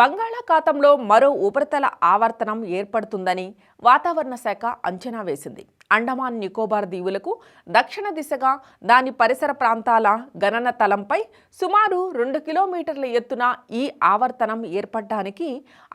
బంగాళాఖాతంలో మరో ఉపరితల ఆవర్తనం ఏర్పడుతుందని వాతావరణ శాఖ అంచనా వేసింది. అండమాన్ నికోబార్ దీవులకు దక్షిణ దిశగా దాని పరిసర ప్రాంతాల గణన తలంపై సుమారు రెండు కిలోమీటర్ల ఎత్తున ఈ ఆవర్తనం ఏర్పడడానికి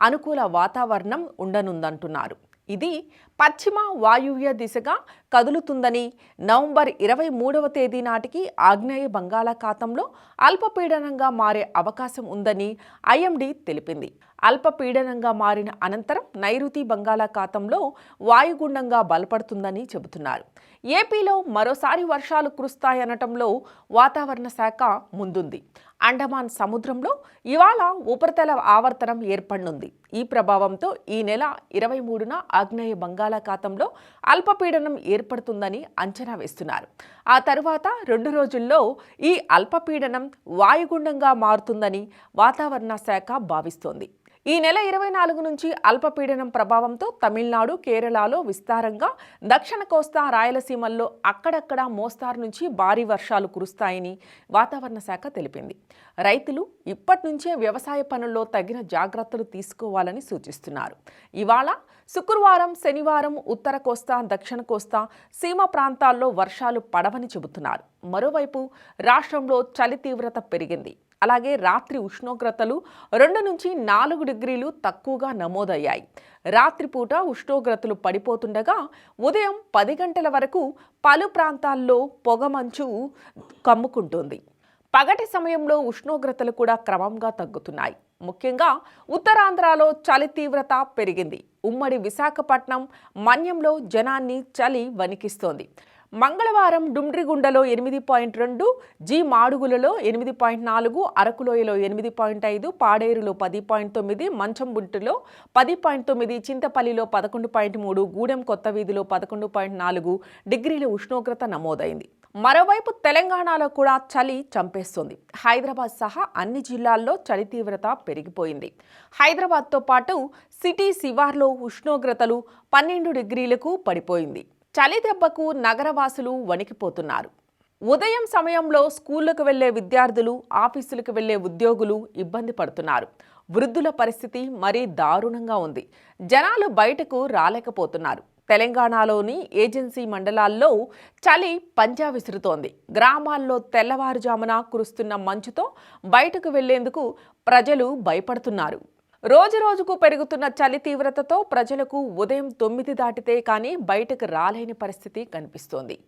అనుకూల వాతావరణం ఉండనుందంటున్నారు. ఇది పశ్చిమ వాయువ్య దిశగా కదులుతుందని నవంబర్ ఇరవై మూడవ తేదీ నాటికి ఆగ్నేయ బంగాళాఖాతంలో అల్పపీడనంగా మారే అవకాశం ఉందని ఐఎండీ తెలిపింది. అల్పపీడనంగా మారిన అనంతరం నైరుతి బంగాళాఖాతంలో వాయుగుండంగా బలపడుతుందని చెబుతున్నారు. ఏపీలో మరోసారి వర్షాలు కురుస్తాయనటంలో వాతావరణ శాఖ ముందుంది. అండమాన్ సముద్రంలో ఇవాళ ఉపరితల ఆవర్తనం ఏర్పడనుంది. ఈ ప్రభావంతో ఈ నెల ఇరవై మూడున ఆగ్నేయ బంగాళాఖాతంలో అల్పపీడనం ఏర్పడుతుందని అంచనా వేస్తున్నారు. ఆ తరువాత రెండు రోజుల్లో ఈ అల్పపీడనం వాయుగుండంగా మారుతుందని వాతావరణ శాఖ భావిస్తోంది. ఈ నెల ఇరవై నాలుగు నుంచి అల్పపీడనం ప్రభావంతో తమిళనాడు కేరళలో విస్తారంగా దక్షిణ కోస్తా రాయలసీమల్లో అక్కడక్కడ మోస్తారు నుంచి భారీ వర్షాలు కురుస్తాయని వాతావరణ శాఖ తెలిపింది. రైతులు ఇప్పటి నుంచే వ్యవసాయ పనుల్లో తగిన జాగ్రత్తలు తీసుకోవాలని సూచిస్తున్నారు. ఇవాళ శుక్రవారం శనివారం ఉత్తర కోస్తా దక్షిణ కోస్తా సీమ ప్రాంతాల్లో వర్షాలు పడవని చెబుతున్నారు. మరోవైపు రాష్ట్రంలో చలి తీవ్రత పెరిగింది. అలాగే రాత్రి ఉష్ణోగ్రతలు రెండు నుంచి నాలుగు డిగ్రీలు తక్కువగా నమోదయ్యాయి. రాత్రిపూట ఉష్ణోగ్రతలు పడిపోతుండగా ఉదయం పది గంటల వరకు పలు ప్రాంతాల్లో పొగమంచు కమ్ముకుంటుంది. పగటి సమయంలో ఉష్ణోగ్రతలు కూడా క్రమంగా తగ్గుతున్నాయి. ముఖ్యంగా ఉత్తరాంధ్రలో చలి తీవ్రత పెరిగింది. ఉమ్మడి విశాఖపట్నం మన్యంలో జనాన్ని చలి వణికిస్తోంది. మంగళవారం డుమ్రిగుండలో ఎనిమిది పాయింట్ రెండు జి మాడుగులలో ఎనిమిది పాయింట్ నాలుగు అరకులోయలో ఎనిమిది పాయింట్ ఐదు పాడేరులో పది పాయింట్ తొమ్మిది మంచంబుంటిలో పది పాయింట్ తొమ్మిది చింతపల్లిలో పదకొండు పాయింట్ మూడు గూడెం కొత్త వీధిలో పదకొండు పాయింట్ నాలుగు డిగ్రీల ఉష్ణోగ్రత నమోదైంది. మరోవైపు తెలంగాణలో కూడా చలి చంపేస్తుంది. హైదరాబాద్ సహా అన్ని జిల్లాల్లో చలి తీవ్రత పెరిగిపోయింది. హైదరాబాద్తో పాటు సిటీ శివార్లో ఉష్ణోగ్రతలు పన్నెండు డిగ్రీలకు పడిపోయింది. చలి దెబ్బకు నగరవాసులు వణికిపోతున్నారు. ఉదయం సమయంలో స్కూళ్ళకు వెళ్ళే విద్యార్థులు ఆఫీసులకు వెళ్ళే ఉద్యోగులు ఇబ్బంది పడుతున్నారు. వృద్ధుల పరిస్థితి మరీ దారుణంగా ఉంది. జనాలు బయటకు రాలేకపోతున్నారు. తెలంగాణలోని ఏజెన్సీ మండలాల్లో చలి పంజా విసురుతోంది. గ్రామాల్లో తెల్లవారుజామున కురుస్తున్న మంచుతో బయటకు వెళ్ళేందుకు ప్రజలు భయపడుతున్నారు. రోజు రోజుకు పెరుగుతున్న చలి తీవ్రతతో ప్రజలకు ఉదయం తొమ్మిది దాటితే కానీ బయటకు రాలేని పరిస్థితి కనిపిస్తోంది.